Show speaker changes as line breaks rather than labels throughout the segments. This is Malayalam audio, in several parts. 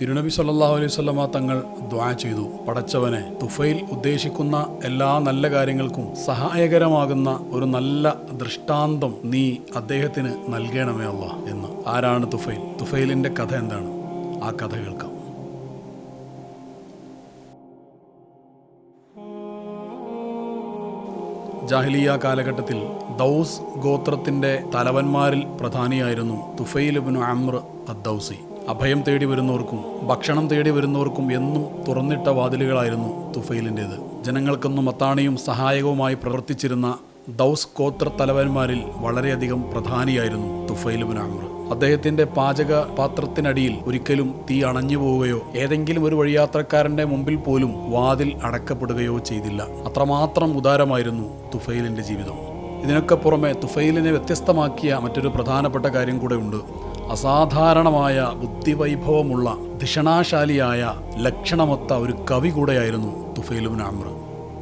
തിരുനബി സല്ലല്ലാഹു അലൈഹി വസല്ലമ തങ്ങൾ ദ്വാ ചെയ്തു. പടച്ചവനെ തുഫൈൽ ഉദ്ദേശിക്കുന്ന എല്ലാ നല്ല കാര്യങ്ങൾക്കും സഹായകരമാകുന്ന ഒരു നല്ല ദൃഷ്ടാന്തം നീ അദ്ദേഹത്തിന് നൽകണമേ അല്ല എന്ന്. ആരാണ് തുഫൈൽ? തുഫൈലിന്റെ കഥ എന്താണ്? ആ കഥ കേൾക്കാം. ജാഹിലിയ കാലഘട്ടത്തിൽ ദൗസ് ഗോത്രത്തിന്റെ തലവന്മാരിൽ പ്രധാനിയായിരുന്നു തുഫൈലിബിനു അമ്ര അദ്ദൌസി. അഭയം തേടി വരുന്നവർക്കും ഭക്ഷണം തേടി വരുന്നവർക്കും എന്നും തുറന്നിട്ട വാതിലുകളായിരുന്നു തുഫൈലിന്റേത് ജനങ്ങൾക്കൊന്നും അത്താണിയും സഹായകവുമായി പ്രവർത്തിച്ചിരുന്ന ദൗസ് ഗോത്ര തലവന്മാരിൽ വളരെയധികം പ്രധാനിയായിരുന്നു തുഫൈൽ ബിൻ അമർ. അദ്ദേഹത്തിന്റെ പാചക പാത്രത്തിനടിയിൽ ഒരിക്കലും തീ അണഞ്ഞു പോവുകയോ ഏതെങ്കിലും ഒരു വഴിയാത്രക്കാരന്റെ മുമ്പിൽ പോലും വാതിൽ അടക്കപ്പെടുകയോ ചെയ്തില്ല. അത്രമാത്രം ഉദാരമായിരുന്നു തുഫൈലിന്റെ ജീവിതം. ഇതിനൊക്കെ പുറമെ തുഫൈലിനെ വ്യത്യസ്തമാക്കിയ മറ്റൊരു പ്രധാനപ്പെട്ട കാര്യം കൂടെ ഉണ്ട്. അസാധാരണമായ ബുദ്ധിവൈഭവമുള്ള ധിഷണാശാലിയായ ലക്ഷണമൊത്ത ഒരു കവി കൂടെയായിരുന്നു തുഫൈലുബിൻ അമ്ര.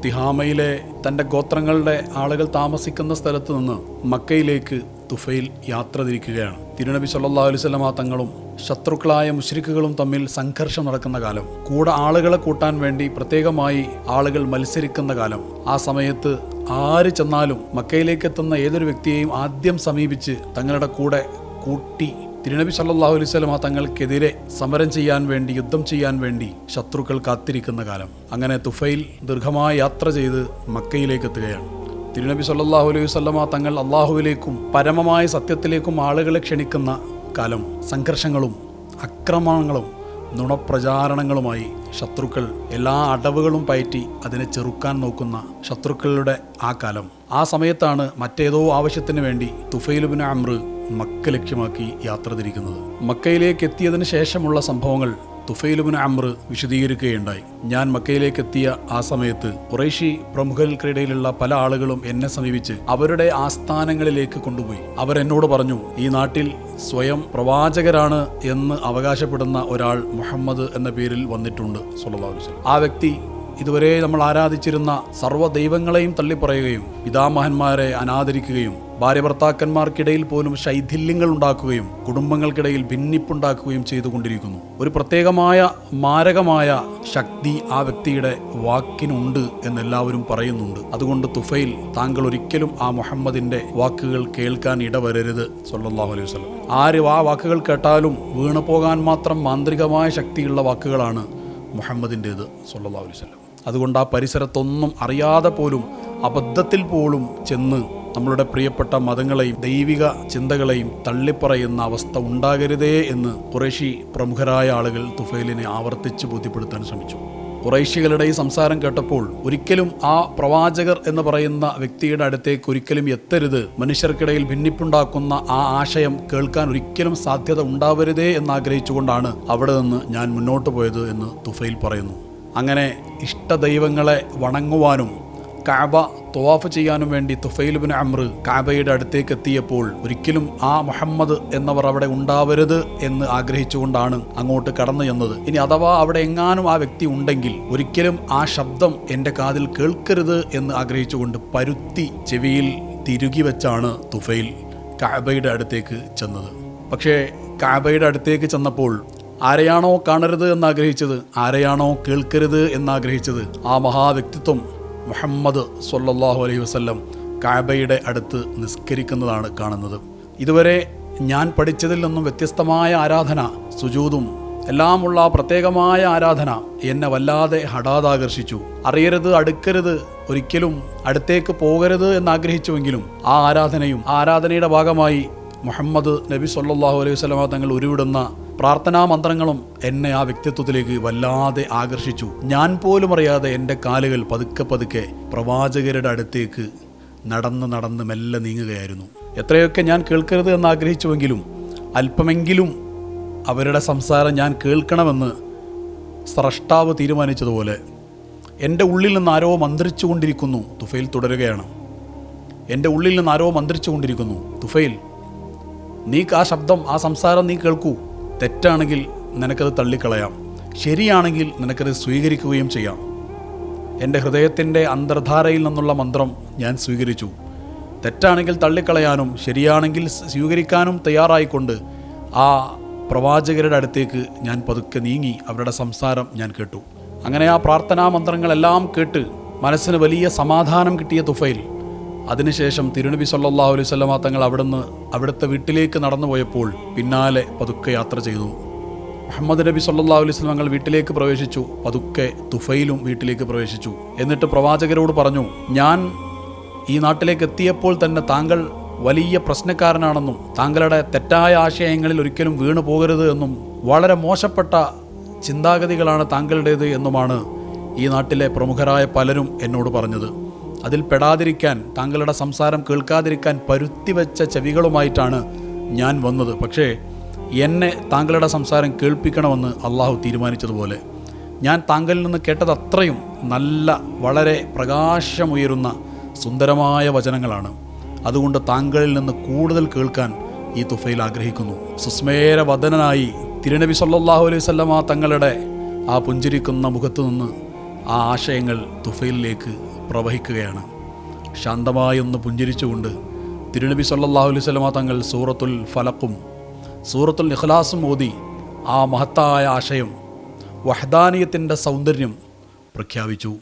തിഹാമയിലെ തന്റെ ഗോത്രങ്ങളുടെ ആളുകൾ താമസിക്കുന്ന സ്ഥലത്ത് നിന്ന് മക്കയിലേക്ക് തുഫൈൽ യാത്ര തിരിക്കുകയാണ്. തിരുനബി സല്ലാ അലൈഹി വസല്ലമ തങ്ങളും ശത്രുക്കളായ മുശ്രിക്കുകളും തമ്മിൽ സംഘർഷം നടക്കുന്ന കാലം കൂടെ ആളുകളെ കൂട്ടാൻ വേണ്ടി പ്രത്യേകമായി ആളുകൾ മത്സരിക്കുന്ന കാലം. ആ സമയത്ത് ആര് ചെന്നാലും മക്കയിലേക്ക് എത്തുന്ന ഏതൊരു വ്യക്തിയെയും ആദ്യം സമീപിച്ച് തങ്ങളുടെ കൂടെ കൂട്ടി തിരുനബി സല്ലാഹു അലൈഹി വസല്ലമ തങ്ങൾക്കെതിരെ സമരം ചെയ്യാൻ വേണ്ടി യുദ്ധം ചെയ്യാൻ വേണ്ടി ശത്രുക്കൾ കാത്തിരിക്കുന്ന കാലം. അങ്ങനെ തുഫൈൽ ദീർഘമായ യാത്ര ചെയ്ത് മക്കയിലേക്ക് എത്തുകയാണ്. തിരുനബി സല്ലാഹു അലൈഹി വസല്ലമ തങ്ങൾ അള്ളാഹുവിലേക്കും പരമമായ സത്യത്തിലേക്കും ആളുകളെ ക്ഷണിക്കുന്ന കാലം. സംഘർഷങ്ങളും അക്രമണങ്ങളും നുണപ്രചാരണങ്ങളുമായി ശത്രുക്കൾ എല്ലാ അടവുകളും പയറ്റി അതിനെ ചെറുക്കാൻ നോക്കുന്ന ശത്രുക്കളുടെ ആ കാലം. ആ സമയത്താണ് മറ്റേതോ ആവശ്യത്തിന് വേണ്ടി തുഫൈലുബിന് അമ്ര മക്ക ലക്ഷ്യമാക്കി യാത്ര തിരിക്കുന്നത്. മക്കയിലേക്ക് എത്തിയതിന് ശേഷമുള്ള സംഭവങ്ങൾ തുഫൈലുബിൻ അമ്ര വിശദീകരിക്കുകയുണ്ടായി. ഞാൻ മക്കയിലേക്ക് എത്തിയ ആ സമയത്ത് കുറേശി പ്രമുഖർക്കിടയിലുള്ള പല ആളുകളും എന്നെ സമീപിച്ച് അവരുടെ ആസ്ഥാനങ്ങളിലേക്ക് കൊണ്ടുപോയി. അവരെന്നോട് പറഞ്ഞു ഈ നാട്ടിൽ സ്വയം പ്രവാചകരാണ് എന്ന് അവകാശപ്പെടുന്ന ഒരാൾ മുഹമ്മദ് എന്ന പേരിൽ വന്നിട്ടുണ്ട്. വസല്ലം. ആ വ്യക്തി ഇതുവരെ നമ്മൾ ആരാധിച്ചിരുന്ന സർവ ദൈവങ്ങളെയും തള്ളിപ്പറയുകയും പിതാമഹന്മാരെ അനാദരിക്കുകയും ഭാര്യ ഭർത്താക്കന്മാർക്കിടയിൽ പോലും ശൈഥില്യങ്ങൾ ഉണ്ടാക്കുകയും കുടുംബങ്ങൾക്കിടയിൽ ഭിന്നിപ്പുണ്ടാക്കുകയും ചെയ്തുകൊണ്ടിരിക്കുന്നു. ഒരു പ്രത്യേകമായ മാരകമായ ശക്തി ആ വ്യക്തിയുടെ വാക്കിനുണ്ട് എന്നെല്ലാവരും പറയുന്നുണ്ട്. അതുകൊണ്ട് തുഫയിൽ താങ്കൾ ഒരിക്കലും ആ മുഹമ്മദിന്റെ വാക്കുകൾ കേൾക്കാൻ ഇടവരരുത് സല്ലാഹു അലൈഹി വസ്ലം ആര് ആ വാക്കുകൾ കേട്ടാലും വീണു പോകാൻ മാത്രം മാന്ത്രികമായ ശക്തിയുള്ള വാക്കുകളാണ് മുഹമ്മദിന്റേത് സല്ലല്ലാഹു അലൈഹി വസല്ലം. അതുകൊണ്ട് ആ പരിസരത്തൊന്നും അറിയാതെ പോലും അബദ്ധത്തിൽ പോലും ചെന്ന് നമ്മളുടെ പ്രിയപ്പെട്ട മതങ്ങളെയും ദൈവിക ചിന്തകളെയും തള്ളിപ്പറയുന്ന അവസ്ഥ ഉണ്ടാകരുതേ എന്ന് കുറേശി പ്രമുഖരായ ആളുകൾ തുഫൈലിനെ ആവർത്തിച്ച് ബോധ്യപ്പെടുത്താൻ ശ്രമിച്ചു. കുറേശികളുടെ ഈ സംസാരം കേട്ടപ്പോൾ ഒരിക്കലും ആ പ്രവാചകർ എന്ന് പറയുന്ന വ്യക്തിയുടെ അടുത്തേക്ക് ഒരിക്കലും എത്തരുത്. മനുഷ്യർക്കിടയിൽ ഭിന്നിപ്പുണ്ടാക്കുന്ന ആ ആശയം കേൾക്കാൻ ഒരിക്കലും സാധ്യത ഉണ്ടാവരുതേ എന്ന് ആഗ്രഹിച്ചുകൊണ്ടാണ് അവിടെ നിന്ന് ഞാൻ മുന്നോട്ട് പോയത് എന്ന് തുഫൈൽ പറയുന്നു. അങ്ങനെ ഇഷ്ടദൈവങ്ങളെ വണങ്ങുവാനും കാബ തൊവാഫ് ചെയ്യാനും വേണ്ടി തുഫൈലുബിൻ അമ്ര കാബയുടെ അടുത്തേക്ക് എത്തിയപ്പോൾ ഒരിക്കലും ആ മുഹമ്മദ് എന്നവർ അവിടെ ഉണ്ടാവരുത് എന്ന് ആഗ്രഹിച്ചുകൊണ്ടാണ് അങ്ങോട്ട് കടന്നു ചെന്നത്. ഇനി അഥവാ അവിടെ എങ്ങാനും ആ വ്യക്തി ഉണ്ടെങ്കിൽ ഒരിക്കലും ആ ശബ്ദം എന്റെ കാതിൽ കേൾക്കരുത് എന്ന് ആഗ്രഹിച്ചുകൊണ്ട് പരുത്തി ചെവിയിൽ തിരുകി വെച്ചാണ് തുഫൈൽ കാബയുടെ അടുത്തേക്ക് ചെന്നത്. പക്ഷേ കാബയുടെ അടുത്തേക്ക് ചെന്നപ്പോൾ ആരെയാണോ കാണരുത് എന്നാഗ്രഹിച്ചത് ആരെയാണോ കേൾക്കരുത് എന്നാഗ്രഹിച്ചത് ആ മഹാവ്യക്തിത്വം മുഹമ്മദ് സൊല്ലാഹു അലൈഹി വസ്ല്ലം കാബയുടെ അടുത്ത് നിസ്കരിക്കുന്നതാണ് കാണുന്നത്. ഇതുവരെ ഞാൻ പഠിച്ചതിൽ നിന്നും വ്യത്യസ്തമായ ആരാധന സുജൂതും എല്ലാമുള്ള പ്രത്യേകമായ ആരാധന എന്നെ വല്ലാതെ ഹഠാതാകർഷിച്ചു അറിയരുത് അടുക്കരുത് ഒരിക്കലും അടുത്തേക്ക് പോകരുത് എന്നാഗ്രഹിച്ചുവെങ്കിലും ആ ആരാധനയും ആരാധനയുടെ ഭാഗമായി മുഹമ്മദ് നബി സല്ലാഹു അലൈഹി വസ്ലമ തങ്ങൾ ഉരുവിടുന്ന പ്രാർത്ഥനാ മന്ത്രങ്ങളും എന്നെ ആ വ്യക്തിത്വത്തിലേക്ക് വല്ലാതെ ആകർഷിച്ചു. ഞാൻ പോലും അറിയാതെ എന്റെ കാലുകൾ പതുക്കെ പതുക്കെ പ്രവാചകരുടെ അടുത്തേക്ക് നടന്ന് നടന്ന് മെല്ലെ നീങ്ങുകയായിരുന്നു. എത്രയൊക്കെ ഞാൻ കേൾക്കരുത് എന്ന് ആഗ്രഹിച്ചുവെങ്കിലും അല്പമെങ്കിലും അവരുടെ സംസാരം ഞാൻ കേൾക്കണമെന്ന് സ്രഷ്ടാവ് തീരുമാനിച്ചതുപോലെ എന്റെ ഉള്ളിൽ നിന്ന് ആരോ മന്ത്രിച്ചു കൊണ്ടിരിക്കുന്നു തുഫയിൽ തുടരുകയാണ്. എന്റെ ഉള്ളിൽ നിന്ന് ആരോ മന്ത്രിച്ചു കൊണ്ടിരിക്കുന്നു തുഫയിൽ നീ ആ ശബ്ദം ആ സംസാരം നീ കേൾക്കൂ. തെറ്റാണെങ്കിൽ നിനക്കത് തള്ളിക്കളയാം. ശരിയാണെങ്കിൽ നിനക്കത് സ്വീകരിക്കുകയും ചെയ്യാം. എന്റെ ഹൃദയത്തിന്റെ അന്തർധാരയിൽ നിന്നുള്ള മന്ത്രം ഞാൻ സ്വീകരിച്ചു. തെറ്റാണെങ്കിൽ തള്ളിക്കളയാനും ശരിയാണെങ്കിൽ സ്വീകരിക്കാനും തയ്യാറായിക്കൊണ്ട് ആ പ്രവാചകരുടെ അടുത്തേക്ക് ഞാൻ പതുക്കെ നീങ്ങി അവരുടെ സംസാരം ഞാൻ കേട്ടു. അങ്ങനെ ആ പ്രാർത്ഥനാ മന്ത്രങ്ങളെല്ലാം കേട്ട് മനസ്സിന് വലിയ സമാധാനം കിട്ടിയ തുഫൈൽ അതിനുശേഷം തിരുനബി സല്ലല്ലാഹു അലൈഹി വസല്ലമ തങ്ങൾ അവിടുന്ന് അവിടുത്തെ വീട്ടിലേക്ക് നടന്നു പോയപ്പോൾ പിന്നാലെ പതുക്കെ യാത്ര ചെയ്തു. മുഹമ്മദ് നബി സല്ലല്ലാഹു അലൈഹി തങ്ങൾ വീട്ടിലേക്ക് പ്രവേശിച്ചു. പതുക്കെ തുഫയിലും വീട്ടിലേക്ക് പ്രവേശിച്ചു. എന്നിട്ട് പ്രവാചകരോട് പറഞ്ഞു ഞാൻ ഈ നാട്ടിലേക്ക് എത്തിയപ്പോൾ തന്നെ താങ്കൾ വലിയ പ്രശ്നക്കാരനാണെന്നും താങ്കളുടെ തെറ്റായ ആശയങ്ങളിൽ ഒരിക്കലും വീണു പോകരുത് എന്നും വളരെ മോശപ്പെട്ട ചിന്താഗതികളാണ് താങ്കളുടേത് എന്നുമാണ് ഈ നാട്ടിലെ പ്രമുഖരായ പലരും എന്നോട് പറഞ്ഞത്. അതിൽ പെടാതിരിക്കാൻ താങ്കളുടെ സംസാരം കേൾക്കാതിരിക്കാൻ പരുത്തിവെച്ച ചെവികളുമായിട്ടാണ് ഞാൻ വന്നത്. പക്ഷേ എന്നെ താങ്കളുടെ സംസാരം കേൾപ്പിക്കണമെന്ന് അള്ളാഹു തീരുമാനിച്ചതുപോലെ. ഞാൻ താങ്കളിൽ നിന്ന് കേട്ടത് അത്രയും നല്ല വളരെ പ്രകാശമുയരുന്ന സുന്ദരമായ വചനങ്ങളാണ്. അതുകൊണ്ട് താങ്കളിൽ നിന്ന് കൂടുതൽ കേൾക്കാൻ ഈ തുഫയിൽ ആഗ്രഹിക്കുന്നു. സുസ്മേര വദനായി തിരുനബി സല്ലാഹു അലൈഹി വസല്ലമ തങ്ങളുടെ ആ പുഞ്ചിരിക്കുന്ന മുഖത്തു നിന്ന് ആ ആശയങ്ങൾ തുഫയിലേക്ക് പ്രവഹിക്കുകയാണ്. ശാന്തമായൊന്ന് പുഞ്ചിരിച്ചുകൊണ്ട് തിരുനബി സല്ലല്ലാഹു അലൈഹി വസല്ലമ തങ്ങൾ സൂറത്തുൽ ഫലക്കും സൂറത്തുൽ ഇഖ്ലാസും ഓതി ആ മഹത്തായ ആശയം വഹദാനിയത്തിന്റെ സൗന്ദര്യം പ്രഖ്യാപിച്ചു.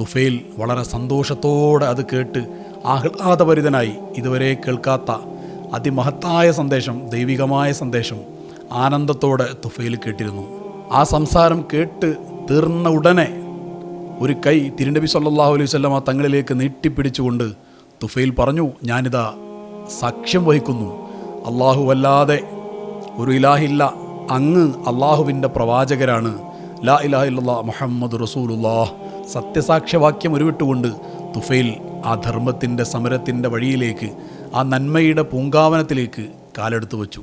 തുഫേൽ വളരെ സന്തോഷത്തോടെ അത് കേട്ട് ആഹ്ലാദപരിതനായി ഇതുവരെ കേൾക്കാത്ത അതിമഹത്തായ സന്ദേശം ദൈവികമായ സന്ദേശം ആനന്ദത്തോടെ തുഫയിൽ കേട്ടിരുന്നു. ആ സംസാരം കേട്ട് തീർന്ന ഉടനെ ഒരു കൈ തിരുനബി സല്ലാഹു അലൈഹി വസല്ലമ തങ്ങളിലേക്ക് നീട്ടിപ്പിടിച്ചുകൊണ്ട് തുഫയിൽ പറഞ്ഞു ഞാനിതാ സാക്ഷ്യം വഹിക്കുന്നു. അള്ളാഹു അല്ലാതെ ഒരു ഇലാഹില്ല. അങ്ങ് അള്ളാഹുവിന്റെ പ്രവാചകരാണ്. ലാ ഇലാഹ ഇല്ലല്ലാ മുഹമ്മദ് റസൂലുള്ളാഹ്. സത്യസാക്ഷ്യവാക്യം ഉരുവിട്ടുകൊണ്ട് തുഫൈൽ ആ ധർമ്മത്തിന്റെ സമരത്തിന്റെ വഴിയിലേക്ക് ആ നന്മയുടെ പൂങ്കാവനത്തിലേക്ക് കാലെടുത്തു വച്ചു.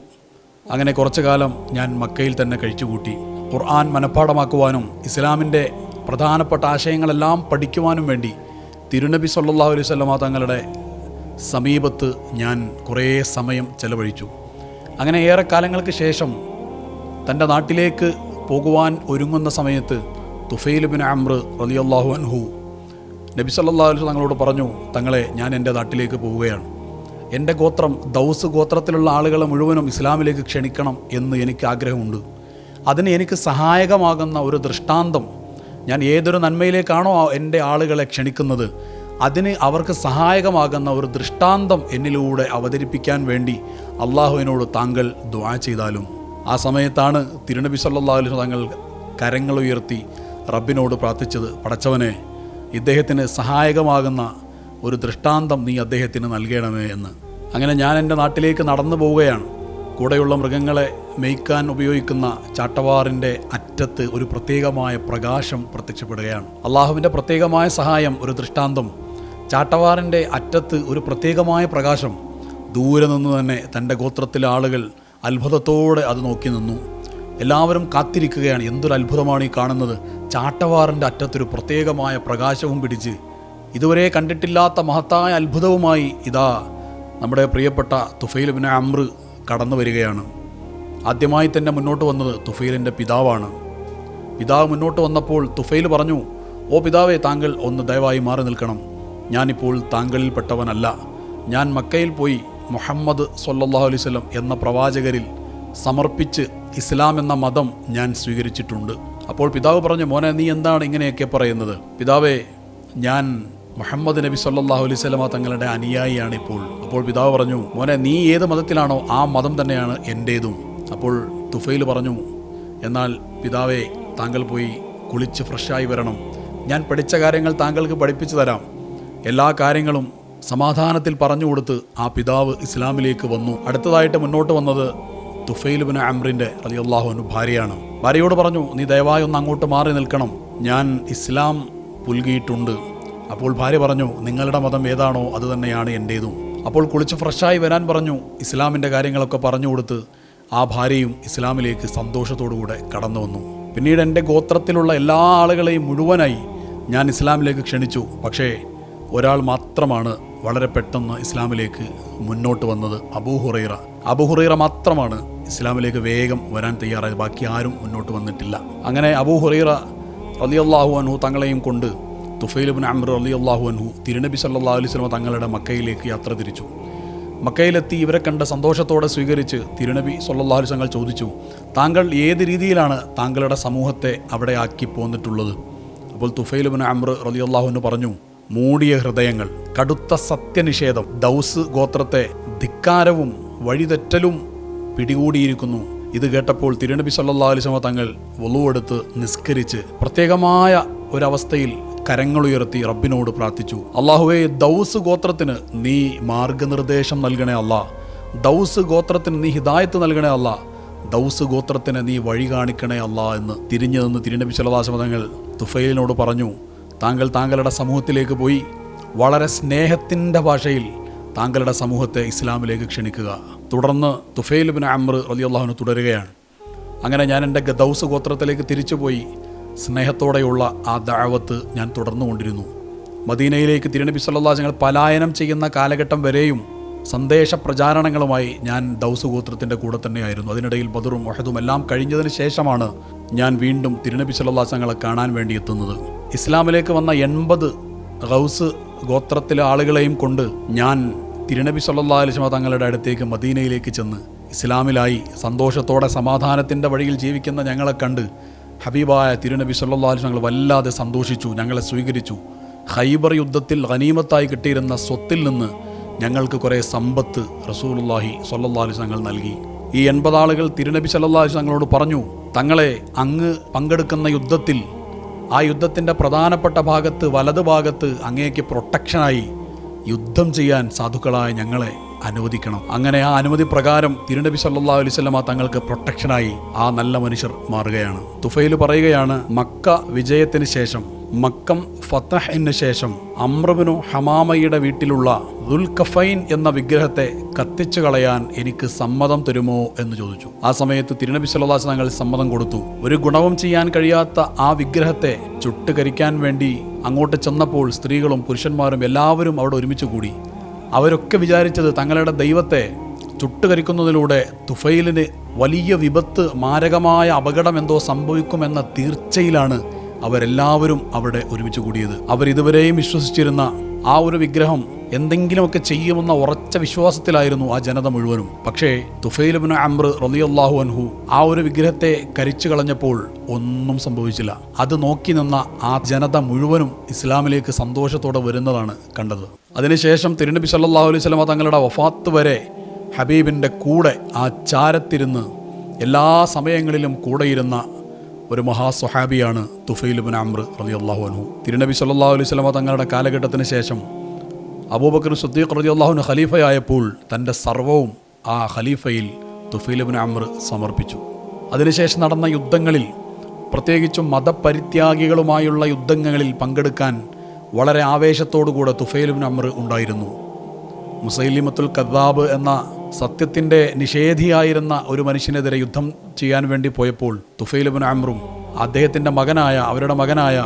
അങ്ങനെ കുറച്ചു കാലം ഞാൻ മക്കയിൽ തന്നെ കഴിച്ചുകൂട്ടി. ഖുർആൻ മനഃപ്പാടമാക്കുവാനും ഇസ്ലാമിന്റെ പ്രധാനപ്പെട്ട ആശയങ്ങളെല്ലാം പഠിക്കുവാനും വേണ്ടി തിരുനബി സല്ലാ അലൈഹി വസല്ലമ തങ്ങളുടെ സമീപത്ത് ഞാൻ കുറേ സമയം ചെലവഴിച്ചു. അങ്ങനെ ഏറെ കാലങ്ങൾക്ക് ശേഷം തന്റെ നാട്ടിലേക്ക് പോകുവാൻ ഒരുങ്ങുന്ന സമയത്ത് തുഫൈൽ ബിൻ അമ്ര റളിയല്ലാഹു അൻഹു നബി സല്ലാ അലൈഹി തങ്ങളോട് പറഞ്ഞു തങ്ങളെ ഞാൻ എന്റെ നാട്ടിലേക്ക് പോവുകയാണ്. എന്റെ ഗോത്രം ദൗസ് ഗോത്രത്തിലുള്ള ആളുകളെ മുഴുവനും ഇസ്ലാമിലേക്ക് ക്ഷണിക്കണം എന്ന് എനിക്ക് ആഗ്രഹമുണ്ട്. അതിന് എനിക്ക് സഹായകമാകുന്ന ഒരു ദൃഷ്ടാന്തം ഞാൻ ഏതൊരു നന്മയിലേക്കാണോ എന്റെ ആളുകളെ ക്ഷണിക്കുന്നത് അതിന് അവർക്ക് സഹായകമാകുന്ന ഒരു ദൃഷ്ടാന്തം എന്നിലൂടെ അവതരിപ്പിക്കാൻ വേണ്ടി അള്ളാഹുവിനോട് താങ്കൾ ദ്വാ ചെയ്താലും. ആ സമയത്താണ് തിരുനബി വസല്ലം തങ്ങൾ കരങ്ങൾ ഉയർത്തി റബ്ബിനോട് പ്രാർത്ഥിച്ചത് പടച്ചവനെ ഇദ്ദേഹത്തിന് സഹായകമാകുന്ന ഒരു ദൃഷ്ടാന്തം നീ അദ്ദേഹത്തിന് നൽകണമേ എന്ന്. അങ്ങനെ ഞാൻ എന്റെ നാട്ടിലേക്ക് നടന്നു പോവുകയാണ്. കൂടെയുള്ള മൃഗങ്ങളെ മെയ്ക്കാൻ ഉപയോഗിക്കുന്ന ചാട്ടവാറിന്റെ അറ്റത്ത് ഒരു പ്രത്യേകമായ പ്രകാശം പ്രത്യക്ഷപ്പെടുകയാണ്. അള്ളാഹുവിന്റെ പ്രത്യേകമായ സഹായം ഒരു ദൃഷ്ടാന്തം. ചാട്ടവാറിന്റെ അറ്റത്ത് ഒരു പ്രത്യേകമായ പ്രകാശം. ദൂരെ നിന്ന് തന്നെ തന്റെ ഗോത്രത്തിലെ ആളുകൾ അത്ഭുതത്തോടെ അത് നോക്കി നിന്നു. എല്ലാവരും കാത്തിരിക്കുകയാണ്. എന്തൊരു അത്ഭുതമാണ് ഈ കാണുന്നത്. ചാട്ടവാറിന്റെ അറ്റത്തൊരു പ്രത്യേകമായ പ്രകാശവും പിടിച്ച് ഇതുവരെ കണ്ടിട്ടില്ലാത്ത മഹത്തായ അത്ഭുതവുമായി ഇതാ നമ്മുടെ പ്രിയപ്പെട്ട തുഫൈൽ ബിൻ അമ്ര കടന്നു വരികയാണ്. ആദ്യമായി തന്നെ മുന്നോട്ട് വന്നത് തുഫൈലിന്റെ പിതാവാണ്. പിതാവ് മുന്നോട്ട് വന്നപ്പോൾ തുഫൈൽ പറഞ്ഞു ഓ പിതാവേ താങ്കൾ ഒന്ന് ദയവായി മാറി നിൽക്കണം. ഞാനിപ്പോൾ താങ്കളിൽപ്പെട്ടവനല്ല. ഞാൻ മക്കയിൽ പോയി മുഹമ്മദ് സൊല്ലാഹു അലൈഹി വസല്ലം എന്ന പ്രവാചകരിൽ സമർപ്പിച്ച് ഇസ്ലാം എന്ന മതം ഞാൻ സ്വീകരിച്ചിട്ടുണ്ട്. അപ്പോൾ പിതാവ് പറഞ്ഞു മോനെ നീ എന്താണ് ഇങ്ങനെയൊക്കെ പറയുന്നത്? പിതാവേ ഞാൻ മുഹമ്മദ് നബി സല്ലാഹു അലൈഹി വസല്ലമ തങ്ങളുടെ അനുയായിയാണ് ഇപ്പോൾ. അപ്പോൾ പിതാവ് പറഞ്ഞു മോനെ നീ ഏത് മതത്തിലാണോ ആ മതം തന്നെയാണ് എന്റേതും അപ്പോൾ തുഫൈൽ പറഞ്ഞു എന്നാൽ പിതാവേ താങ്കൾ പോയി കുളിച്ച് ഫ്രഷായി വരണം. ഞാൻ പഠിച്ച കാര്യങ്ങൾ താങ്കൾക്ക് പഠിപ്പിച്ചു തരാം. എല്ലാ കാര്യങ്ങളും സമാധാനത്തിൽ പറഞ്ഞു കൊടുത്ത് ആ പിതാവ് ഇസ്ലാമിലേക്ക് വന്നു. അടുത്തതായിട്ട് മുന്നോട്ട് വന്നത് തുഫൈൽ ബിൻ അമ്രിന്റെ അൻഹു ഭാര്യയാണ്. ഭാര്യയോട് പറഞ്ഞു നീ ദയവായി ഒന്ന് അങ്ങോട്ട് മാറി നിൽക്കണം. ഞാൻ ഇസ്ലാം പുൽകിയിട്ടുണ്ട്. അപ്പോൾ ഭാര്യ പറഞ്ഞു നിങ്ങളുടെ മതം ഏതാണോ അത് തന്നെയാണ് എന്റേതും അപ്പോൾ കുളിച്ച് ഫ്രഷായി വരാൻ പറഞ്ഞു ഇസ്ലാമിന്റെ കാര്യങ്ങളൊക്കെ പറഞ്ഞു കൊടുത്ത് ആ ഭാര്യയും ഇസ്ലാമിലേക്ക് സന്തോഷത്തോടുകൂടെ കടന്നു വന്നു. പിന്നീട് എന്റെ ഗോത്രത്തിലുള്ള എല്ലാ ആളുകളെയും മുഴുവനായി ഞാൻ ഇസ്ലാമിലേക്ക് ക്ഷണിച്ചു. പക്ഷേ ഒരാൾ മാത്രമാണ് വളരെ പെട്ടെന്ന് ഇസ്ലാമിലേക്ക് മുന്നോട്ട് വന്നത് അബൂഹുറൈറ അബൂഹുറൈറ മാത്രമാണ് ഇസ്ലാമിലേക്ക് വേഗം വരാൻ തയ്യാറായത് ബാക്കി ആരും മുന്നോട്ട് വന്നിട്ടില്ല. അങ്ങനെ അബൂഹുറൈറ റലിയല്ലാഹു അൻഹു തങ്ങളെയും കൊണ്ട് തുഫൈൽ അമർ അലി അള്ളാഹു അൻഹു തിരുനബി സല്ലാ അലൈഹി വസല്ലം തങ്ങളുടെ മക്കയിലേക്ക് യാത്ര തിരിച്ചു. മക്കയിലെത്തി ഇവരെ കണ്ട സന്തോഷത്തോടെ സ്വീകരിച്ച് തിരുനബി സൊല്ലാഹു തങ്ങൾ ചോദിച്ചു താങ്കൾ ഏത് രീതിയിലാണ് താങ്കളുടെ സമൂഹത്തെ അവിടെ ആക്കി പോന്നിട്ടുള്ളത്? അപ്പോൾ തുഫൈലബിൻ അമർ അലി അള്ളാഹു എന്ന് പറഞ്ഞു മൂടിയ ഹൃദയങ്ങൾ കടുത്ത സത്യനിഷേധം ദൗസ് ഗോത്രത്തെ ധിക്കാരവും വഴിതെറ്റലും പിടികൂടിയിരിക്കുന്നു. ഇത് കേട്ടപ്പോൾ തിരുനബി സല്ലാ അലിസ്മ തങ്ങൾ വലുവെടുത്ത് നിസ്കരിച്ച് പ്രത്യേകമായ ഒരവസ്ഥയിൽ കരങ്ങളുയർത്തി റബ്ബിനോട് പ്രാർത്ഥിച്ചു. അള്ളാഹുവെ ദൗസ് ഗോത്രത്തിന് നീ മാർഗനിർദ്ദേശം നൽകണേ അല്ല. ദൗസ് ഗോത്രത്തിന് നീ ഹിദായത്ത് നൽകണേ അല്ല. ദൗസ് ഗോത്രത്തിന് നീ വഴി കാണിക്കണേ അല്ല എന്ന് തിരിഞ്ഞു നിന്ന് തിരുനബി സല്ലാസ്മ തുഫയിലിനോട് പറഞ്ഞു. താങ്കൾ താങ്കളുടെ സമൂഹത്തിലേക്ക് പോയി. വളരെ സ്നേഹത്തിന്റെ ഭാഷയിൽ താങ്കളുടെ സമൂഹത്തെ ഇസ്ലാമിലേക്ക് ക്ഷണിക്കുക. തുടർന്ന് തുഫൈൽ ബിൻ അമ്ര അലി അള്ളാഹുന് തുടരുകയാണ്. അങ്ങനെ ഞാൻ എന്റെ ഗദൌസ് ഗോത്രത്തിലേക്ക് തിരിച്ചുപോയി സ്നേഹത്തോടെയുള്ള ആ ദാവത്ത് ഞാൻ തുടർന്നുകൊണ്ടിരുന്നു. മദീനയിലേക്ക് തിരുനബി സല്ലാ ഞങ്ങൾ പലായനം ചെയ്യുന്ന കാലഘട്ടം വരെയും സന്ദേശ പ്രചാരണങ്ങളുമായി ഞാൻ ദൗസ് ഗോത്രത്തിന്റെ കൂടെ തന്നെയായിരുന്നു. അതിനിടയിൽ ബദറും ഒഹദും എല്ലാം കഴിഞ്ഞതിന് ശേഷമാണ് ഞാൻ വീണ്ടും തിരുനബി സല്ലാ ഞങ്ങളെ കാണാൻ വേണ്ടി എത്തുന്നത്. ഇസ്ലാമിലേക്ക് വന്ന എൺപത് ഗൗസ് ഗോത്രത്തിലെ ആളുകളെയും കൊണ്ട് ഞാൻ തിരുനബി സല്ലാ അലിസ്മ തങ്ങളുടെ അടുത്തേക്ക് മദീനയിലേക്ക് ചെന്ന് ഇസ്ലാമിലായി സന്തോഷത്തോടെ സമാധാനത്തിന്റെ വഴിയിൽ ജീവിക്കുന്ന ഞങ്ങളെ കണ്ട് ഹബീബായ തിരുനബി സല്ലാ അലിസ് ഞങ്ങൾ വല്ലാതെ സന്തോഷിച്ചു ഞങ്ങളെ സ്വീകരിച്ചു. ഹൈബർ യുദ്ധത്തിൽ ഖനീമത്തായി കിട്ടിയിരുന്ന സ്വത്തിൽ നിന്ന് ഞങ്ങൾക്ക് കുറേ സമ്പത്ത് റസൂലുല്ലാഹി സല്ലാ അലിസ് ഞങ്ങൾ നൽകി. ഈ എൺപത് ആളുകൾ തിരുനബി സല്ലാ അലിസ് ഞങ്ങളോട് പറഞ്ഞു തങ്ങളെ അങ്ങ് പങ്കെടുക്കുന്ന യുദ്ധത്തിൽ ആ യുദ്ധത്തിന്റെ പ്രധാനപ്പെട്ട ഭാഗത്ത് വലത് ഭാഗത്ത് അങ്ങേക്ക് പ്രൊട്ടക്ഷനായി യുദ്ധം ചെയ്യാൻ സാധുക്കളായ ഞങ്ങളെ അനുവദിക്കണം. അങ്ങനെ ആ അനുമതി പ്രകാരം തിരുനബി സല്ലാ അലൈവല്ല തങ്ങൾക്ക് പ്രൊട്ടക്ഷനായി ആ നല്ല മനുഷ്യർ മാറുകയാണ്. തുഫയിൽ പറയുകയാണ് മക്ക വിജയത്തിന് ശേഷം മക്കം ഫത്തഹിന് ശേഷം അമ്രബിനു ഹമാമയുടെ വീട്ടിലുള്ള ദുൽഖഫൈൻ എന്ന വിഗ്രഹത്തെ കത്തിച്ചു കളയാൻ എനിക്ക് സമ്മതം തരുമോ എന്ന് ചോദിച്ചു. ആ സമയത്ത് തിരുനബി സല്ലാസ് തങ്ങൾ സമ്മതം കൊടുത്തു. ഒരു ഗുണവും ചെയ്യാൻ കഴിയാത്ത ആ വിഗ്രഹത്തെ ചുട്ടുകരിക്കാൻ വേണ്ടി അങ്ങോട്ട് ചെന്നപ്പോൾ സ്ത്രീകളും പുരുഷന്മാരും എല്ലാവരും അവിടെ ഒരുമിച്ച് കൂടി. അവരൊക്കെ വിചാരിച്ചത് തങ്ങളുടെ ദൈവത്തെ ചുട്ടുകരിക്കുന്നതിലൂടെ തുഫൈലിന് വലിയ വിപത്ത് മാരകമായ അപകടം എന്തോ സംഭവിക്കുമെന്ന തീർച്ചയിലാണ് അവരെല്ലാവരും അവിടെ ഒരുമിച്ച് കൂടിയത്. അവരിതുവരെയും വിശ്വസിച്ചിരുന്ന ആ ഒരു വിഗ്രഹം എന്തെങ്കിലുമൊക്കെ ചെയ്യുമെന്ന ഉറച്ച വിശ്വാസത്തിലായിരുന്നു ആ ജനത മുഴുവനും. പക്ഷേ തുഫൈലുബിന് അമ്ര റലിയല്ലാഹു അൻഹു ആ ഒരു വിഗ്രഹത്തെ കരിച്ചു കളഞ്ഞപ്പോൾ ഒന്നും സംഭവിച്ചില്ല. അത് നോക്കി നിന്ന ആ ജനത മുഴുവനും ഇസ്ലാമിലേക്ക് സന്തോഷത്തോടെ വരുന്നതാണ് കണ്ടത്. അതിനുശേഷം തിരുനബി സല്ലാഹു അലൈഹി സ്വലമ തങ്ങളുടെ വഫാത്ത് വരെ ഹബീബിന്റെ കൂടെ ആ ചാരത്തിരുന്ന് എല്ലാ സമയങ്ങളിലും കൂടെയിരുന്ന ഒരു മഹാസ്വഹാബിയാണ് തുഫൈലുബിൻ അമ്ര റലിയല്ലാഹു അൻഹു. തിരുനബി സല്ലാ അലൈഹി സ്വലമ തങ്ങളുടെ കാലഘട്ടത്തിന് ശേഷം അബൂബക്കർ സുദ്ദീഖ് റതി അള്ളാഹുന് ഖലീഫയായപ്പോൾ തന്റെ സർവവും ആ ഖലീഫയിൽ തുഫീലബിന് അമർ സമർപ്പിച്ചു. അതിനുശേഷം നടന്ന യുദ്ധങ്ങളിൽ പ്രത്യേകിച്ചും മതപരിത്യാഗികളുമായുള്ള യുദ്ധങ്ങളിൽ പങ്കെടുക്കാൻ വളരെ ആവേശത്തോടുകൂടെ തുഫൈലുബിൻ അമർ ഉണ്ടായിരുന്നു. മുസൈലിമത്തുൽ കദ്ദാബ് എന്ന സത്യത്തിന്റെ നിഷേധിയായിരുന്ന ഒരു മനുഷ്യനെതിരെ യുദ്ധം ചെയ്യാൻ വേണ്ടി പോയപ്പോൾ തുഫൈലുബിൻ അമ്രും അദ്ദേഹത്തിന്റെ മകനായ അവരുടെ മകനായ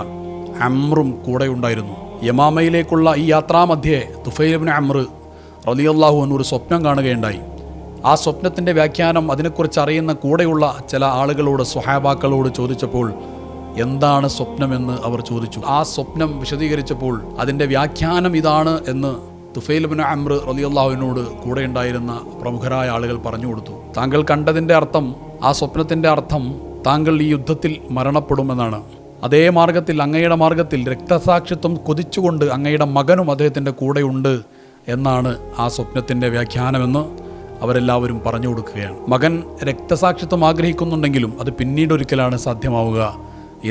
അമ്രും കൂടെ ഉണ്ടായിരുന്നു യമാമയിലേക്കുള്ള ഈ യാത്രാമധ്യേ തുഫൈലബിന് അമ്ര റലിയല്ലാഹു ഒരു സ്വപ്നം കാണുകയുണ്ടായി. ആ സ്വപ്നത്തിന്റെ വ്യാഖ്യാനം അതിനെക്കുറിച്ച് അറിയുന്ന കൂടെയുള്ള ചില ആളുകളോട് സ്വഹാബാക്കളോട് ചോദിച്ചപ്പോൾ എന്താണ് സ്വപ്നമെന്ന് അവർ ചോദിച്ചു. ആ സ്വപ്നം വിശദീകരിച്ചപ്പോൾ അതിന്റെ വ്യാഖ്യാനം ഇതാണ് എന്ന് തുഫൈൽബിൻ അമ്ര റലിയല്ലാഹുവിനോട് കൂടെ ഉണ്ടായിരുന്ന പ്രമുഖരായ ആളുകൾ പറഞ്ഞു കൊടുത്തു. താങ്കൾ കണ്ടതിന്റെ അർത്ഥം ആ സ്വപ്നത്തിന്റെ അർത്ഥം താങ്കൾ ഈ യുദ്ധത്തിൽ മരണപ്പെടുമെന്നാണ്. അതേ മാർഗത്തിൽ അങ്ങയുടെ മാർഗത്തിൽ രക്തസാക്ഷിത്വം കൊതിച്ചുകൊണ്ട് അങ്ങയുടെ മകനും അദ്ദേഹത്തിന്റെ കൂടെയുണ്ട് എന്നാണ് ആ സ്വപ്നത്തിന്റെ വ്യാഖ്യാനമെന്ന് അവരെല്ലാവരും പറഞ്ഞു കൊടുക്കുകയാണ്. മകൻ രക്തസാക്ഷിത്വം ആഗ്രഹിക്കുന്നുണ്ടെങ്കിലും അത് പിന്നീട് ഒരിക്കലാണ് സാധ്യമാവുക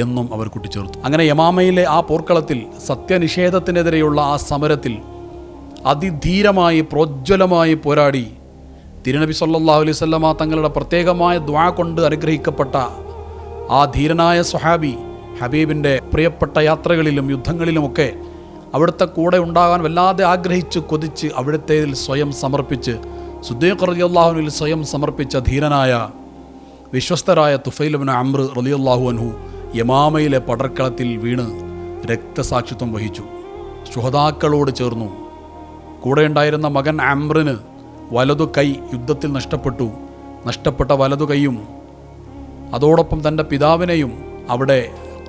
എന്നും അവർ കൂട്ടിച്ചേർത്തു. അങ്ങനെ യമാമയിലെ ആ പോർക്കളത്തിൽ സത്യനിഷേധത്തിനെതിരെയുള്ള ആ സമരത്തിൽ അതിധീരമായി പ്രോജ്വലമായി പോരാടി. തിരുനബി സല്ലാഹു അലൈഹി സ്വല്ലമ തങ്ങളുടെ പ്രത്യേകമായ ദ്വാ കൊണ്ട് അനുഗ്രഹിക്കപ്പെട്ട ആ ധീരനായ സ്വഹാബി ഹബീബിന്റെ പ്രിയപ്പെട്ട യാത്രകളിലും യുദ്ധങ്ങളിലുമൊക്കെ അവിടുത്തെ കൂടെ ഉണ്ടാകാൻ വല്ലാതെ ആഗ്രഹിച്ച് കൊതിച്ച് അവിടുത്തേതിൽ സ്വയം സമർപ്പിച്ച് സുദ്ദീഖ് റലിയല്ലാഹുവിൽ സ്വയം സമർപ്പിച്ച ധീരനായ വിശ്വസ്തരായ തുഫൈലുബിൻ അമ്ര റലിയല്ലാഹു അൻഹു യമാമയിലെ പടർക്കളത്തിൽ വീണ് രക്തസാക്ഷിത്വം വഹിച്ചു. ശുഹതാക്കളോട് ചേർന്നു. കൂടെ ഉണ്ടായിരുന്ന മകൻ അമ്രിന് വലതു കൈ യുദ്ധത്തിൽ നഷ്ടപ്പെട്ടു. നഷ്ടപ്പെട്ട വലതു കൈയും അതോടൊപ്പം തന്റെ പിതാവിനെയും അവിടെ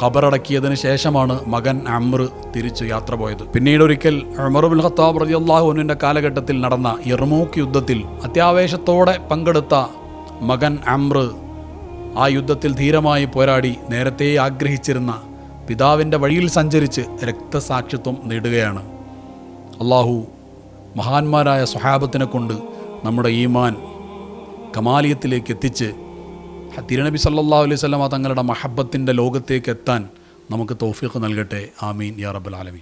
ഖബറടക്കിയതിന് ശേഷമാണ് മകൻ അമ്ര തിരിച്ച് യാത്ര പോയത്. പിന്നീട് ഒരിക്കൽ അമറുബുൽ ഖത്താബ് റളിയല്ലാഹുവിന്റെ കാലഘട്ടത്തിൽ നടന്ന യർമൂക്ക് യുദ്ധത്തിൽ അത്യാവേശത്തോടെ പങ്കെടുത്ത മകൻ അമ്ര ആ യുദ്ധത്തിൽ ധീരമായി പോരാടി നേരത്തെ ആഗ്രഹിച്ചിരുന്ന പിതാവിന്റെ വഴിയിൽ സഞ്ചരിച്ച് രക്തസാക്ഷിത്വം നേടുകയാണ്. അള്ളാഹു മഹാന്മാരായ സ്വഹാബത്തിനെ കൊണ്ട് നമ്മുടെ ഈമാൻ കമാലിയത്തിലേക്ക് എത്തിച്ച് തിരുനബി സല്ലാ അലൈഹി സ്വലമ തങ്ങളുടെ മഹബത്തിന്റെ ലോകത്തേക്ക് എത്താൻ നമുക്ക് തോഫീഖ് നൽകട്ടെ. ആമീൻ. യാ റബ്ബൽ ആലമീൻ.